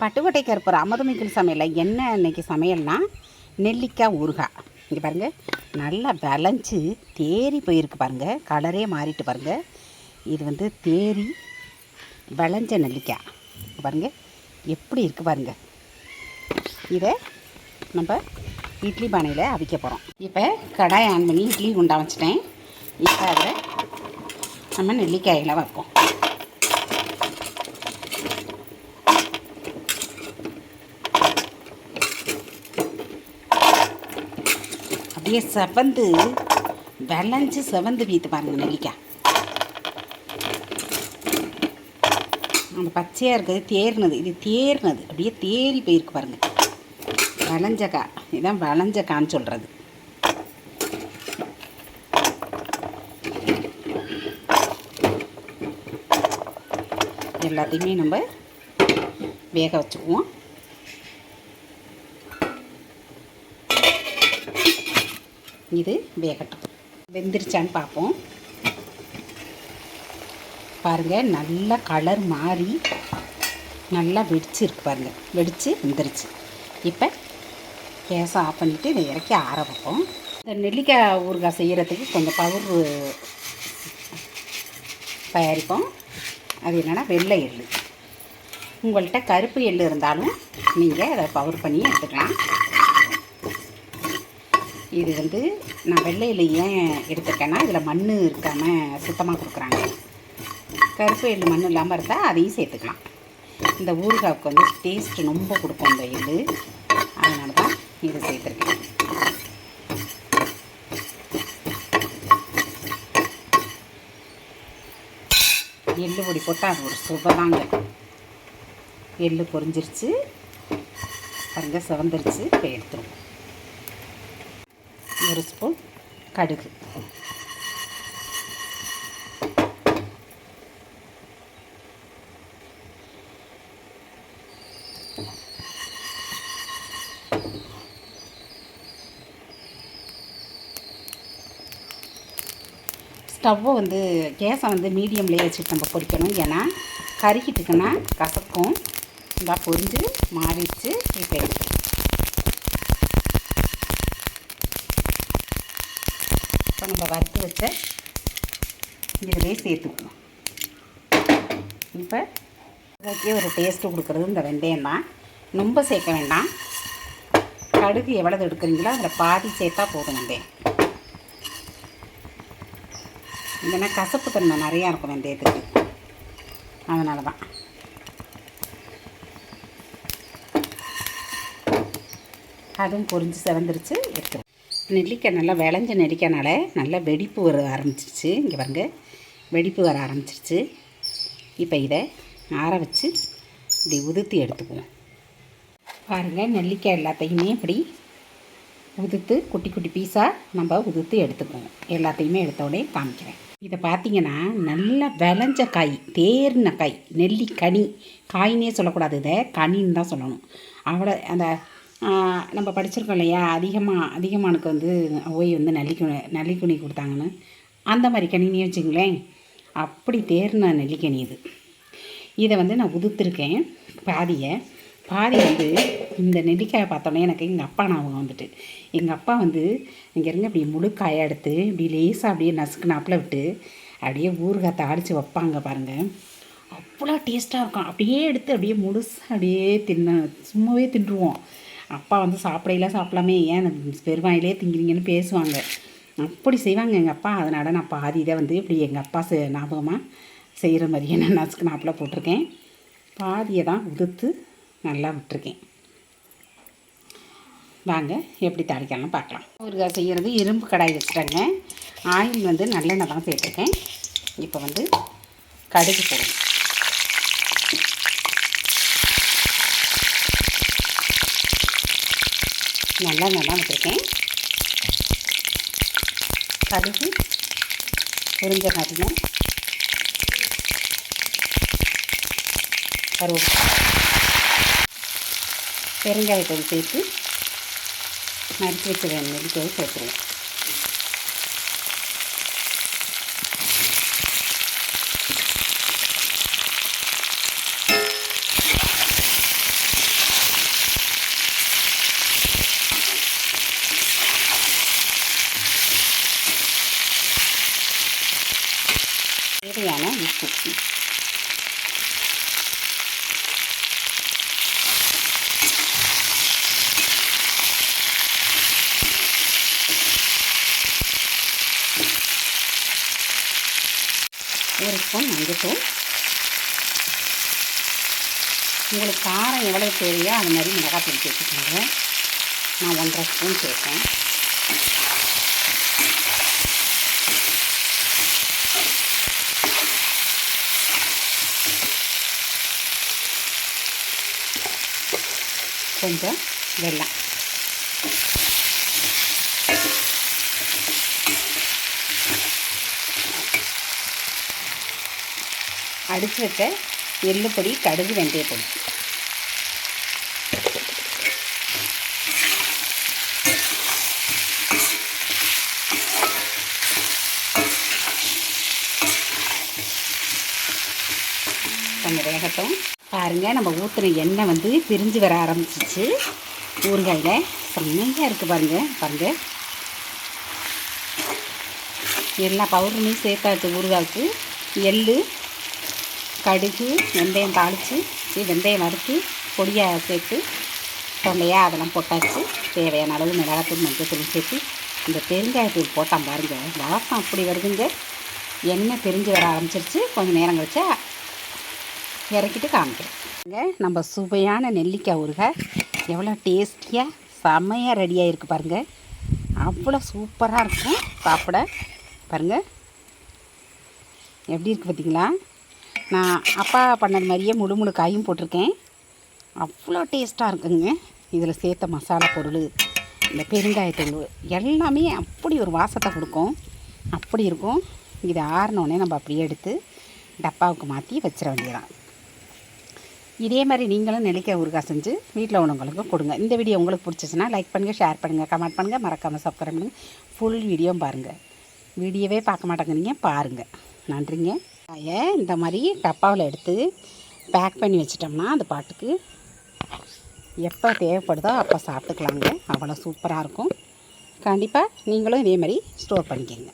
பட்டுக்கோட்டை கருப்பர் அமுதமிக்கல் சமையலில் என்ன இன்றைக்கி சமையல்னா? நெல்லிக்காய் ஊறுகாய். இங்கே பாருங்கள் நல்லா விளைஞ்சு தேறி போயிருக்கு பாருங்கள் கலரே மாறிட்டு பாருங்கள் இது வந்து தேறி விளைஞ்ச நெல்லிக்காய். பாருங்கள் எப்படி இருக்குது பாருங்கள் இதை நம்ம இட்லி பானையில் அவிக்க போகிறோம் இப்போ கடாய் ஆன் பண்ணி இட்லி குண்டா வச்சிட்டேன். இப்போ அதில் நம்ம நெல்லிக்காயில் வைப்போம். அப்படியே செவந்து விளைஞ்சு செவந்து வீத்து பாருங்க நெல்லிக்காய். அந்த பச்சையாக இருக்கிறது தேர்னது இது தேர்னது. அப்படியே தேறி போயிருக்கு பாருங்க. விளைஞ்ச இதுதான் வளைஞ்சக்கான்னு சொல்கிறது எல்லாத்தையுமே நம்ம வேக வச்சுக்குவோம். இது வேகட்டும். வெந்துருச்சான்னு பார்ப்போம். பாருங்கள் நல்லா கலர் மாறி நல்லா வெடிச்சு இருக்கு பாருங்கள் வெடித்து வெந்துருச்சு. இப்போ கேஸை ஆஃப் பண்ணிவிட்டு இதை இறக்கி ஆற வைப்போம். இந்த நெல்லிக்காய் ஊறுகாய் செய்கிறதுக்கு கொஞ்சம் பவுர் தயாரிப்போம். அது என்னென்னா வெள்ளை எள்ளு. உங்கள்கிட்ட கருப்பு எள்ளு இருந்தாலும் நீங்கள் அதை பவுர் பண்ணி எடுத்துக்கலாம். இது வந்து நான் வெள்ளையில் ஏன் எடுத்துருக்கேன்னா இதில் மண் இருக்காமல் சுத்தமாக கொடுக்குறாங்க. கருப்பு எள்ளு மண் இல்லாமல் இருந்தால் அதையும் சேர்த்துக்கலாம். இந்த ஊறுகாவுக்கு வந்து டேஸ்ட் ரொம்ப கொடுக்கும் இந்த எள்ளு. அதனால தான் இது சேர்த்துருக்கேன். எள்ளு பொடி போட்டால் அது ஒரு சுவைதாங்க. எள்ளு பொரிஞ்சிருச்சு. பாருங்க சிவந்துருச்சு. இப்போ எடுத்துருவோம். ஒரு ஸ்பூன் கடுகு. ஸ்டவ்வை வந்து கேஸை வந்து மீடியம்லேயே வச்சுட்டு நம்ம பொரிக்கணும். ஏன்னா கருகிட்டுக்குன்னா கசக்கும். நல்லா பொரிஞ்சு மாறிடுச்சு இப்போ எடுத்து இப்போ நம்ம வறுத்து வச்ச இதுவே சேர்த்துக்குவோம் இப்போ அதுக்கே ஒரு டேஸ்ட்டு கொடுக்குறது இந்த வெந்தயம் தான். ரொம்ப சேர்க்க வேண்டாம். கடுகு எவ்வளவு எடுக்கிறீங்களோ அதில் பாதி சேர்த்தா போதும் வெந்தயம். இல்லைன்னா கசப்பு தன்மை நிறையா இருக்கும் வெந்தயத்துக்கு. அதனால தான் அதுவும் பொரிஞ்சு செவந்துருச்சு எடுத்துருவோம் நெல்லிக்காய் நல்லா விளைஞ்ச நெல்லிக்காய்னால நல்லா வெடிப்பு வர ஆரம்பிச்சிருச்சு. இங்கே பாருங்க வெடிப்பு வர ஆரம்பிச்சிருச்சு. இப்போ இதை ஆற வச்சு இப்படி உதுத்து எடுத்துக்குவோம். பாருங்கள் நெல்லிக்காய் எல்லாத்தையுமே இப்படி உதுத்து குட்டி குட்டி பீஸாக நம்ம உதுத்து எடுத்துக்குவோம். எல்லாத்தையுமே எடுத்த உடனே காமிக்கிறேன். இதை பார்த்தீங்கன்னா நல்லா விளைஞ்ச காய் தேர்ன காய் நெல்லிக்கனி. காயினே சொல்லக்கூடாது இதை கனின்னு தான் சொல்லணும். அவ்வளோ அந்த நம்ம படிச்சிருக்கோம் இல்லையா? அதிகமாக அதிகமானுக்கு வந்து ஓய் வந்து நல்லிக்குணி நல்லிக்குணி கொடுத்தாங்கன்னு. அந்த மாதிரி கனினே வச்சுங்களேன். அப்படி தேர்ன நெல்லிக்கனி இது. இதை வந்து நான் உதுத்துருக்கேன். பாதியை பாதி வந்து இந்த நெல்லிக்காயை பார்த்தோன்னே எனக்கு எங்கள் அப்பா ஞாபகம் வந்துட்டு. எங்கள் அப்பா வந்து இங்கே இருங்க இப்படி முழுக்காயை எடுத்து இப்படி லேசாக அப்படியே நசுக்குனாப்பில் விட்டு அப்படியே ஊறுகாய் தாளித்து வைப்பாங்க பாருங்கள் அவ்வளோ டேஸ்ட்டாக இருக்கும். அப்படியே எடுத்து அப்படியே முழுசாக அப்படியே தின்ன சும்மாவே தின்றுவோம். அப்பா வந்து சாப்பிடையில சாப்பிடலாமே ஏன் பெருவாயிலே திங்கிறீங்கன்னு பேசுவாங்க. அப்படி செய்வாங்க எங்கள் அப்பா. அதனால் நான் பாதி இதை வந்து இப்படி எங்கள் அப்பா செ ஞாபகமாக செய்கிற மாதிரியே நான் நசுக்கு நாப்பில் போட்டிருக்கேன். பாதியை தான் உதுத்து நல்லா விட்டுருக்கேன். வாங்க எப்படி தாளிக்கலாம் பார்க்கலாம். ஊறுகாய் செய்கிறது இரும்பு கடாய் வச்சுட்டாங்க. ஆயில் வந்து நல்லெண்ணெய் தான் சேர்த்துருக்கேன். இப்போ வந்து கடுகு போடுங்க நல்லெண்ணெய் தான் வச்சுருக்கேன். கடுகு புரிஞ்ச மாதிரியும் கருவேப்பிலை. பெருங்காயத்தூள் சேர்த்து நறுக்கி வச்ச நெல்லிக்காயை சேர்த்துருவேன் தேவையான உப்பு ஒரு ஸ்பூன் மஞ்சத்தூள் உங்களுக்கு காரம் எவ்வளோ தேவையோ அது மாதிரி மிளகாத்தூள் சேர்த்துக்கோங்க. நான் ஒன்றரை ஸ்பூன் சேர்ப்பேன் கொஞ்சம் வெள்ளம் அடித்து வச்ச எள்ளுப்பொடி கடுகு வெந்தயப்பொடி. கொஞ்சம் வேகட்டும். பாருங்கள் நம்ம ஊற்றுன எண்ணெய் வந்து பிரிஞ்சு வர ஆரம்பிச்சிச்சு. ஊறுகாயில் செம்மையாக இருக்குது பாருங்கள் பாருங்கள் எல்லா பவுடருமே சேர்த்தாச்சு ஊறுகாய்க்கு எள் கடுகு வெந்தயம் தாளித்து வெந்தயம் வறுத்து பொடியாக சேர்த்து தொண்டையாக அதெல்லாம் போட்டாச்சு. தேவையான அளவு மிளகாத்தூள் மஞ்சத்தூள் சேர்த்து இந்த பெருங்காயத்தூள் போட்டால் பாருங்கள் வாசம் அப்படி வருதுங்க. எண்ணெய் பிரிஞ்சு வர ஆரம்பிச்சிருச்சு. கொஞ்சம் நேரம் கழிச்சா இறக்கிட்டு காமிக்கிறேன். நம்ம சுவையான நெல்லிக்காய் ஊறுகாய் எவ்வளோ டேஸ்டியாக செம்மையாக ரெடியாக இருக்குது பாருங்கள் அவ்வளோ சூப்பராக இருக்கும். சாப்பிட. பாருங்கள் எப்படி இருக்குது பார்த்தீங்களா நான் அப்பா பண்ணது மாதிரியே முழு முழு காயும் போட்டிருக்கேன். அவ்வளோ டேஸ்ட்டாக இருக்குங்க. இதில் சேர்த்த மசாலா பொருள் இந்த பெருங்காயத்தூள் எல்லாமே அப்படி ஒரு வாசத்தை கொடுக்கும். அப்படி இருக்கும். இது ஆறினோடனே நம்ம அப்படியே எடுத்து டப்பாவுக்கு மாற்றி வச்சிட வேண்டியதான் இதே மாதிரி நீங்களும் நினைக்க ஊறுகாய் செஞ்சு வீட்டில் உள்ளவங்களுக்கு கொடுங்க. இந்த வீடியோ உங்களுக்கு பிடிச்சிச்சின்னா லைக் பண்ணுங்கள் ஷேர் பண்ணுங்கள் கமெண்ட் பண்ணுங்கள் மறக்காமல் சப்ஸ்கிரைப் பண்ணுங்கள் ஃபுல் வீடியோ பாருங்கள் வீடியோவே பார்க்க மாட்டேங்கிறீங்க பாருங்கள் நன்றிங்க. ஏன் இந்த மாதிரி டப்பாவில் எடுத்து பேக் பண்ணி வச்சிட்டோம்னா அந்த பாட்டுக்கு எப்போ தேவைப்படுதோ அப்போ சாப்பிட்டுக்கலாங்க. அவ்வளோ சூப்பராக இருக்கும். கண்டிப்பாக நீங்களும் இதே மாதிரி ஸ்டோர் பண்ணிக்கோங்க.